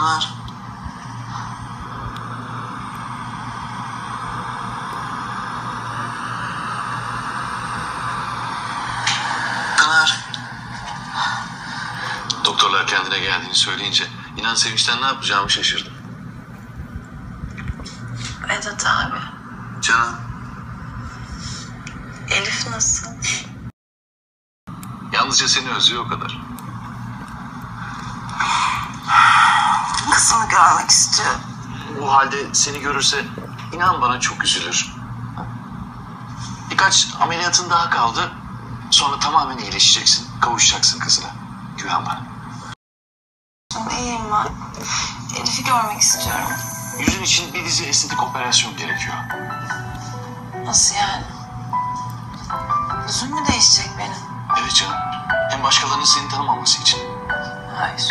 Pınar. Pınar. Doktorlar kendine geldiğini söyleyince inan sevinçten ne yapacağımı şaşırdım. Vedat abi. Canım. Elif nasıl? Yalnızca seni özlüyor o kadar. Kızımı görmek istiyor. Bu halde seni görürse inan bana çok üzülür. Birkaç ameliyatın daha kaldı. Sonra tamamen iyileşeceksin. Kavuşacaksın kızına. Güven bana. İyiyim ben. Elif'i görmek istiyorum. Yüzün için bir dizi estetik operasyon gerekiyor. Nasıl yani? Yüzüm mü değişecek benim? Evet canım. Hem başkalarının seni tanımaması için. Hayır.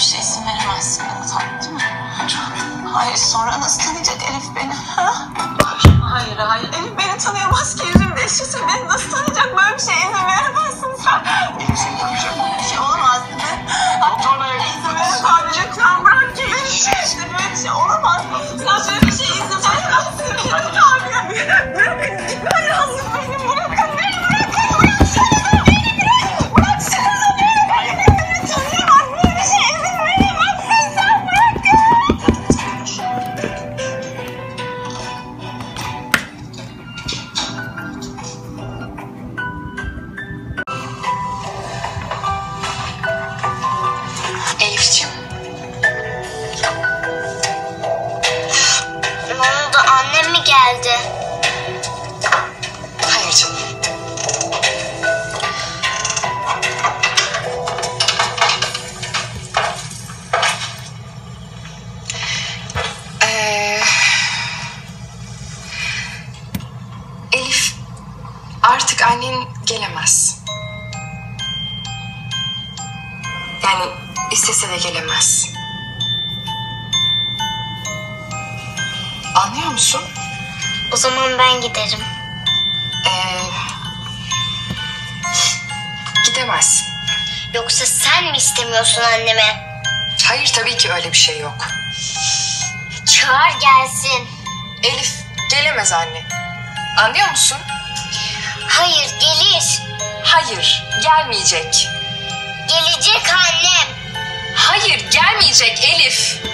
Böyle bir şey izin veremezsin bana tabii değil mi? Canım. Hayır sonra nasıl tanıyacak Elif beni? Ha? Hayır. Hayır Elif beni tanıyamaz ki yüzüm değişirse beni nasıl tanıyacak böyle bir şey izin veremezsin sen. Elif seni tanıyacak. Bir şey olamaz değil mi? Doktor bey. İzin veremez abi lütfen bırak ki. İşte böyle bir şey olamaz. Sen böyle bir şey izin veremezsin. Bırak abi. Bırakın gitmem lazım Yani istese de gelemez. Anlıyor musun? O zaman ben giderim. Ee, gidemez. Yoksa sen mi istemiyorsun anneme? Hayır tabii ki öyle bir şey yok. Çağır gelsin. Elif gelemez anne. Anlıyor musun? Hayır gelir. Hayır gelmeyecek. Gelecek annem. Hayır gelmeyecek Elif.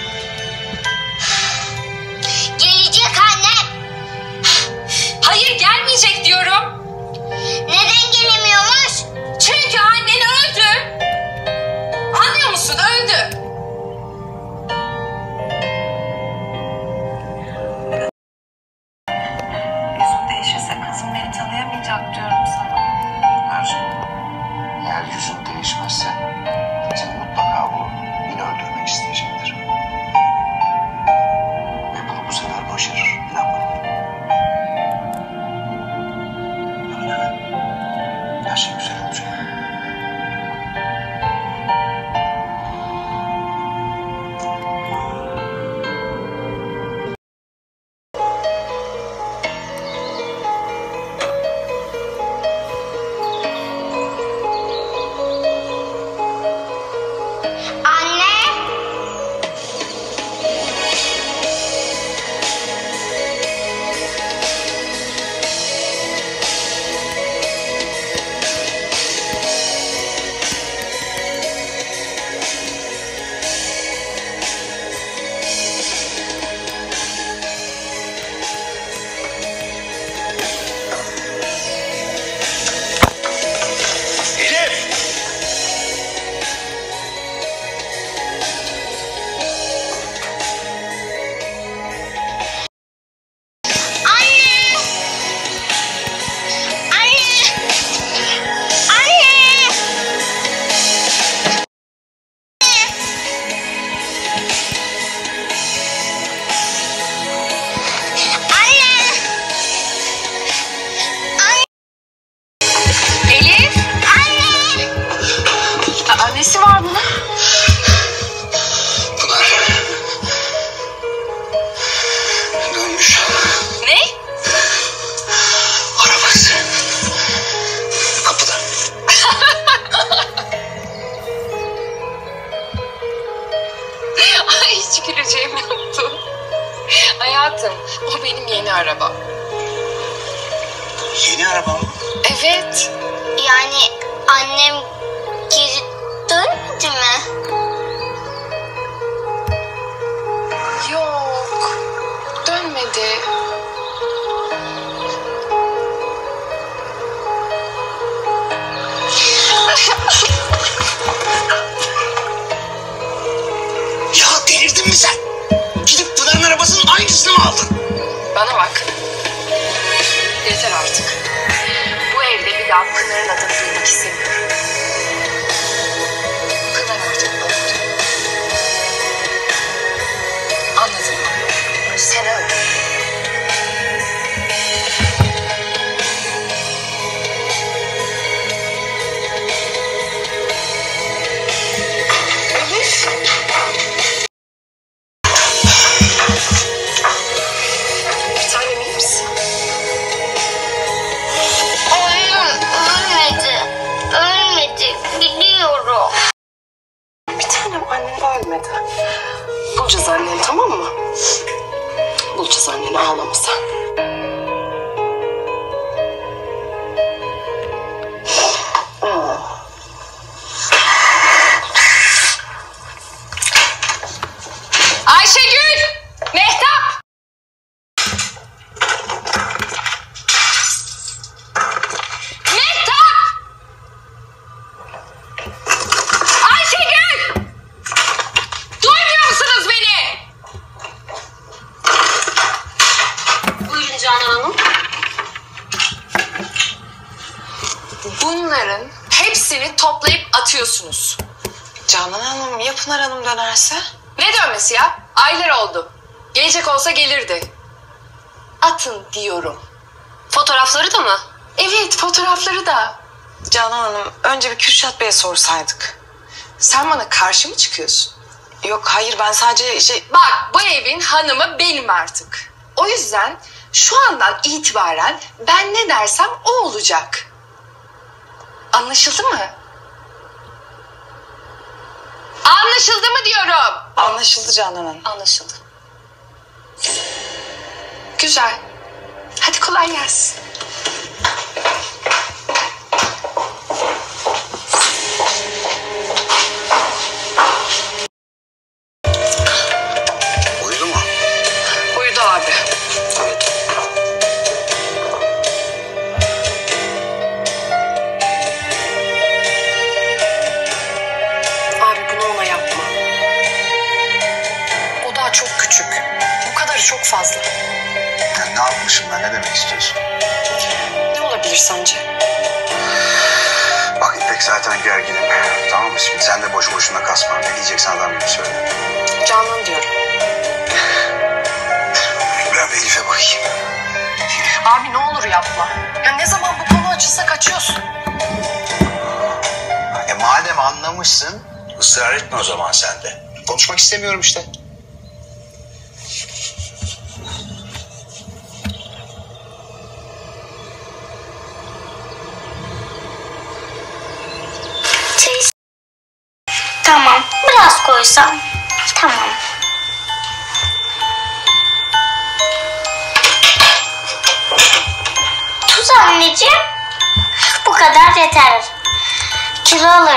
Atıyorsunuz. Canan Hanım ya Pınar Hanım dönerse? Ne dönmesi ya? Aylar oldu. Gelecek olsa gelirdi. Atın diyorum. Fotoğrafları da mı? Evet fotoğrafları da. Canan Hanım önce bir Kürşat Bey'e sorsaydık. Sen bana karşı mı çıkıyorsun? Yok hayır ben sadece şey... Bak bu evin hanımı benim artık. O yüzden şu andan itibaren ben ne dersem o olacak. Anlaşıldı mı? Anlaşıldı mı diyorum. Anlaşıldı Canan Hanım. Anlaşıldı. Güzel. Hadi kolay gelsin. Boşuna kasma. Ne diyeceksen adam gibi söyle. Canan diyorum. Ben bir Elif'e bakayım. Abi ne olur yapma. Ya ne zaman bu konu açılsa kaçıyorsun. E madem anlamışsın ısrar etme o zaman sen de. Konuşmak istemiyorum işte.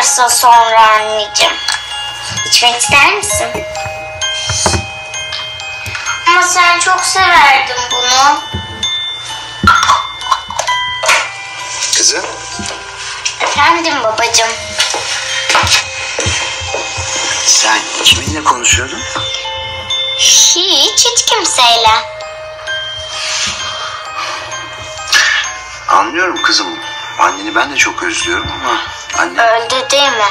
Alırsın sonra anneciğim. İçmek ister misin? Ama sen çok severdin bunu. Kızım. Efendim babacığım. Sen kiminle konuşuyordun? Hiç, hiç kimseyle. Anlıyorum kızım. Anneni ben de çok özlüyorum ama anne... Öldü değil mi?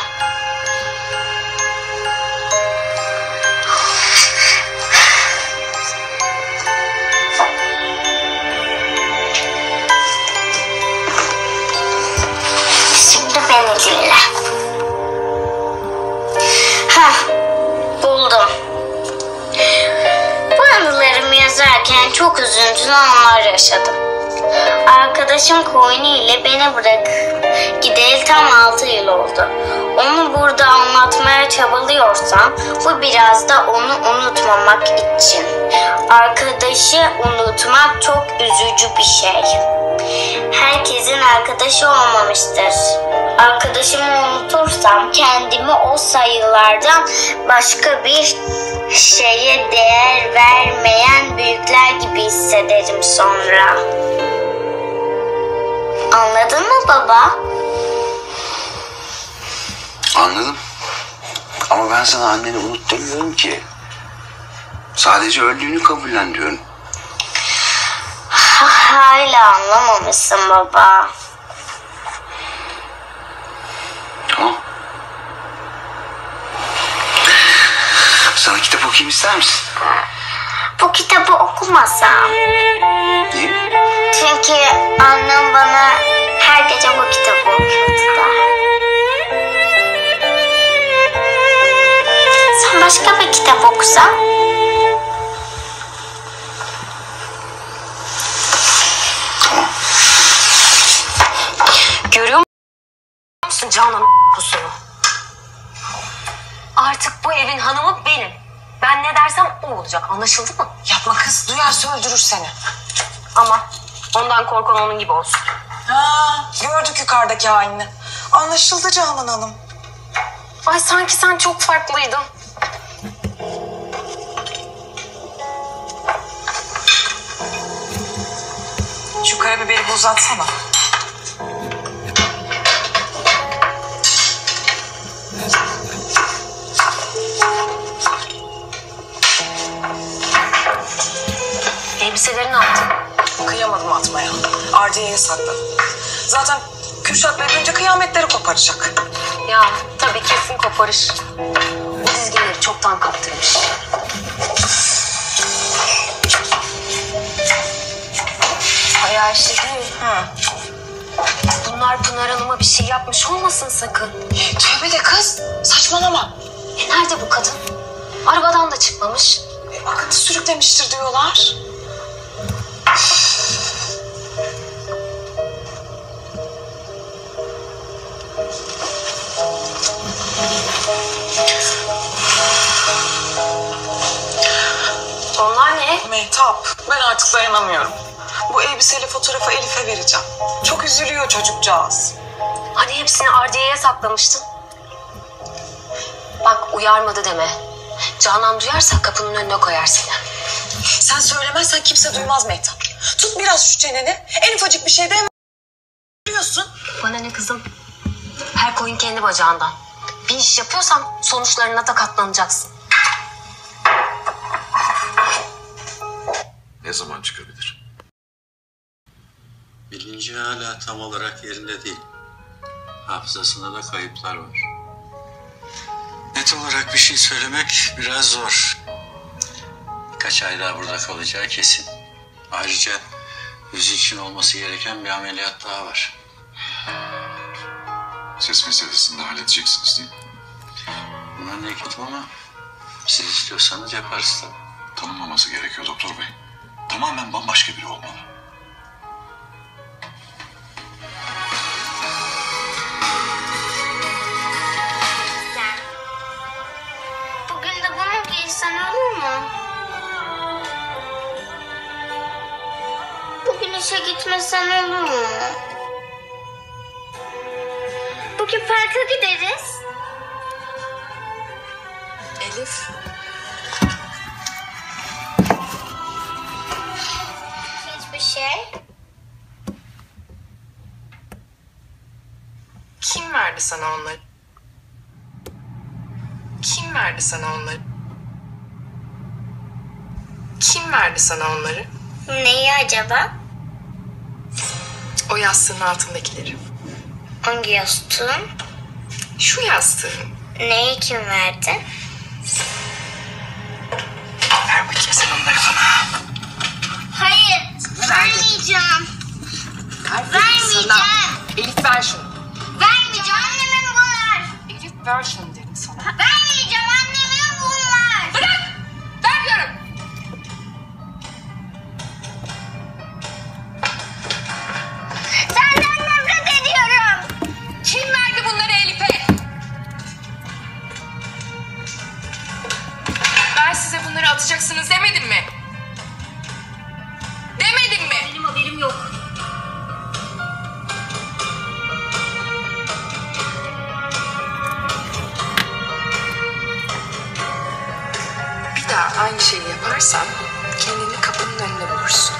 Şimdi beni dinle. Hah, buldum. Bu anılarımı yazarken çok üzüntülü anlar yaşadım. Arkadaşım Koyni ile beni bırak gideli tam 6 yıl oldu. onu burada anlatmaya çabalıyorsam bu biraz da onu unutmamak için. Arkadaşı unutmak çok üzücü bir şey. Herkesin arkadaşı olmamıştır. Arkadaşımı unutursam kendimi o sayılardan başka bir şeye değer vermeyen büyükler gibi hissederim sonra. Anladın mı baba? Anladım. Ama ben sana anneni unut demiyorum ki. Sadece öldüğünü kabullen diyorum. Hala anlamamışsın baba. Tamam. Sana kitap okuyayım ister misin? Bu kitabı okumasam. Niye? Çünkü annem bana her gece bu kitabı okuyordu da. Sen başka bir kitap okusan? Görüyor musun Canan kusunu? Artık bu evin hanımı benim. Ben ne dersem o olacak. Anlaşıldı mı? Yapma kız duyarsa öldürür seni. Ama ondan korkan onun gibi olsun. Ha, gördük yukarıdaki halini. Anlaşıldı Canan Hanım. Ay sanki sen çok farklıydın. Şu karabiberi bir uzatsana. Elbiseleri ne yaptın? Kıyamadım atmaya. Ardiye'ye sakladım. Zaten Kürşat Bey duyunca kıyametleri koparacak. Ya tabii kesin koparır. Bu dizginleri çoktan kaptırmış. Ay Ayşe değil. Hı. Bunlar Pınar Hanım'a bir şey yapmış olmasın sakın. Tövbe de kız. Saçmalama. E nerede bu kadın? Arabadan da çıkmamış. E, akıntı sürüklemiştir diyorlar. Ne? Mehtap, ben artık dayanamıyorum. Bu elbiseli fotoğrafı Elif'e vereceğim. Çok üzülüyor çocukcağız. Hani hepsini Ardiye'ye saklamıştın? Bak uyarmadı deme. Canan duyarsa kapının önüne koyar seni. Sen söylemezsen kimse duymaz Mehtap. Tut biraz şu çeneni. En ufacık bir şeyde hemen biliyorsun. Bana ne kızım? Her koyun kendi bacağından. Bir iş yapıyorsan sonuçlarına da katlanacaksın. Ne zaman çıkabilir? Bilinci hala tam olarak yerinde değil. Hafızasında da kayıplar var. Net olarak bir şey söylemek biraz zor. Birkaç ay daha burada kalacağı kesin. Ayrıca yüzü için olması gereken bir ameliyat daha var. Ses meselesini de halledeceksiniz değil mi? Memleketim ama siz istiyorsanız yaparız tabii. Tanınmaması gerekiyor doktor bey. Tamamen bambaşka biri olmalı. Bugün de bunu giysen olur mu? Bugün işe gitmesen olur mu? Bugün parka gideriz. Elif. Sana onları? Kim verdi sana onları? Kim verdi sana onları? Neyi acaba? O yastığın altındakileri. Hangi yastığın? Şu yastığın. Neyi kim verdi? Ver bakayım sen onları bana. Hayır, vermeyeceğim. Vermeyeceğim. Elif ver şunu. Ver şunu dedim sana. Vermeyeceğim annemin bunlar. Bırak. Ver diyorum. Senden nefret ediyorum. Kim verdi bunları Elif'e? Ben size bunları atacaksınız demedim mi? Demedim mi? Benim haberim yok. Aynı şeyi yaparsan kendini kapının önünde bulursun.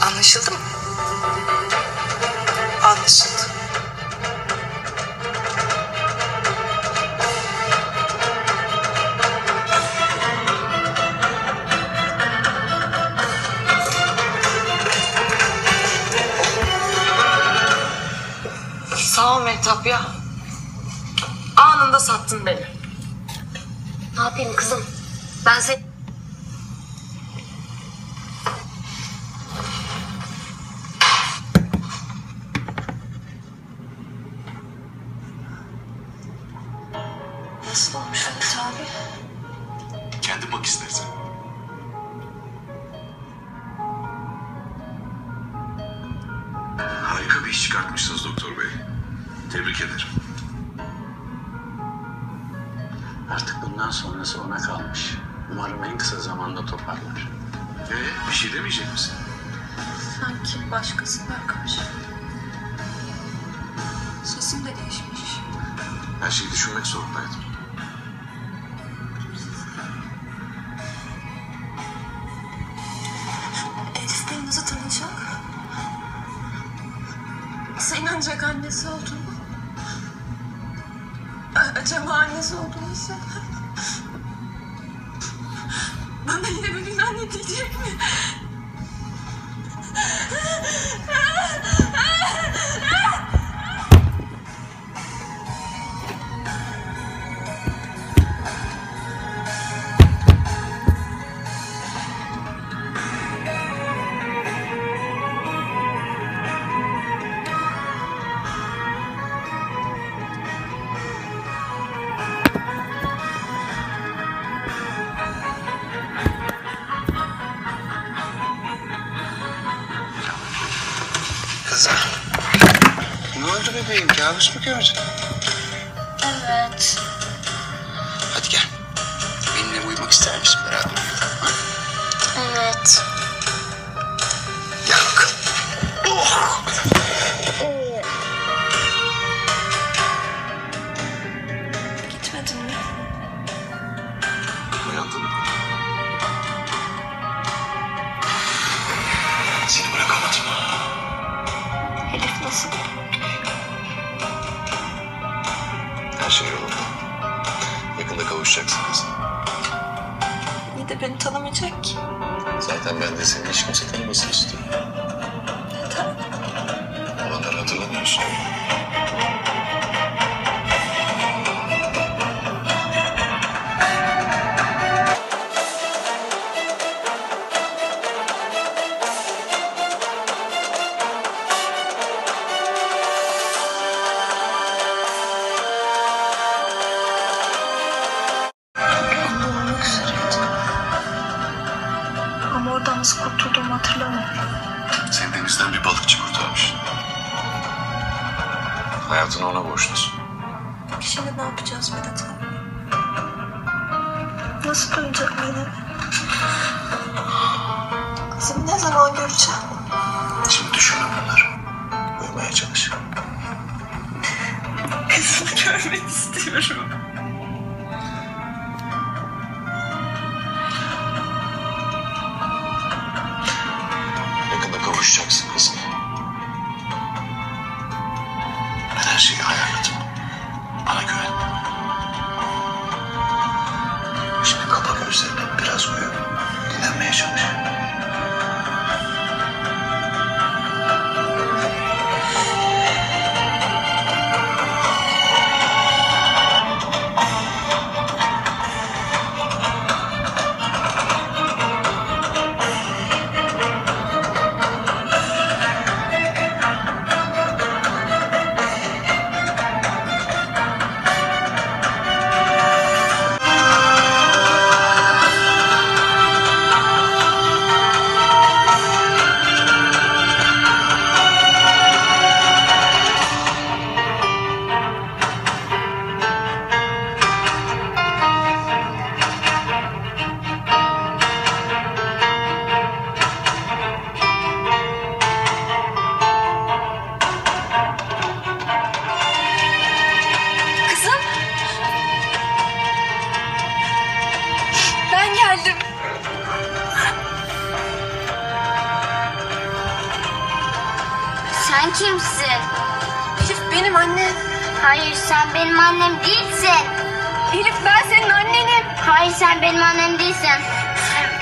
Anlaşıldı mı? Anlaşıldı. Sağ ol Mehtap ya. Anında sattın beni. Ne yapayım kızım? Ben se... Sesim de değişmiş. Her şeyi düşünmek zorundaydım. Ne oldu bebeğim? Kızım. İyi de beni tanımayacak ki. Zaten ben de seni hiç kimse tanımasını istiyorum. Neden? Olanları hatırlamıyorsun. Hayatını ona borçlusun. Şimdi ne yapacağız Vedat abi? Nasıl dönecek beni? Kızım ne zaman göreceğim? Şimdi düşünme bunları. Uyumaya çalış. Kızımı görmek istiyorum. Hayır sen benim annem değilsin. Elif ben senin annenim. Hayır sen benim annem değilsin.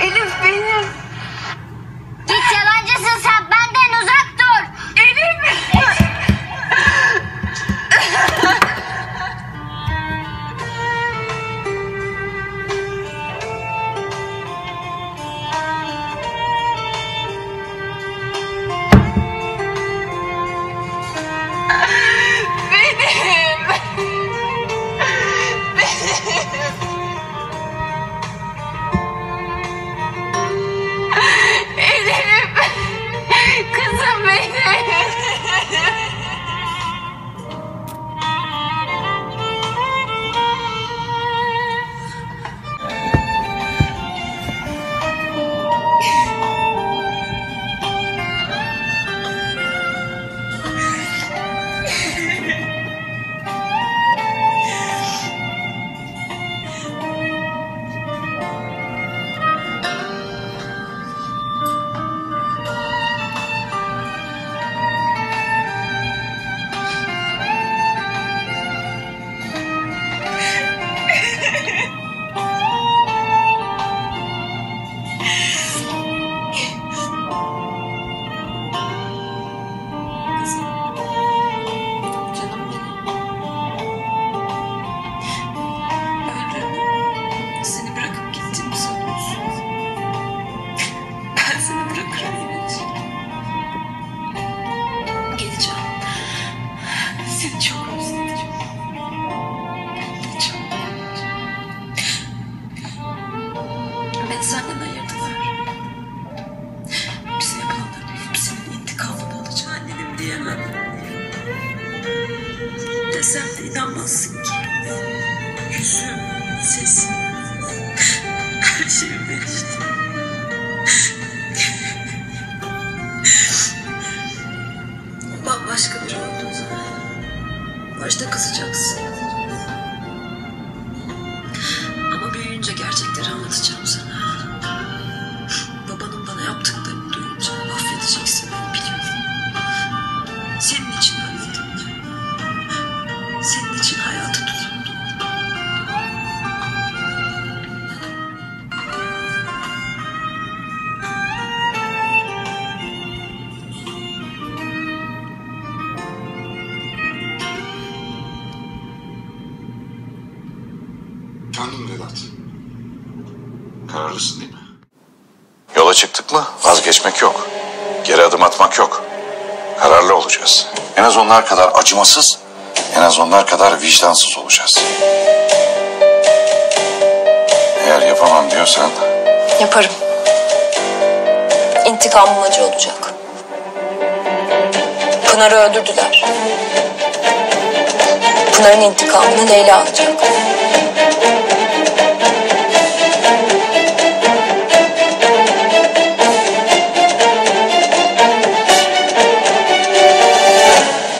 Elif benim. Desem de inanmazsın ki. Yüzüm, sesim, her şeyim değişti. Bambaşka biri oldun sen. Başta kızacaksın. Efendim Vedat. Kararlısın değil mi? Yola çıktık mı vazgeçmek yok. Geri adım atmak yok. Kararlı olacağız. En az onlar kadar acımasız, en az onlar kadar vicdansız olacağız. Eğer yapamam diyorsan Yaparım. İntikamım acı olacak. Pınar'ı öldürdüler. Pınar'ın intikamını Leyla alacak.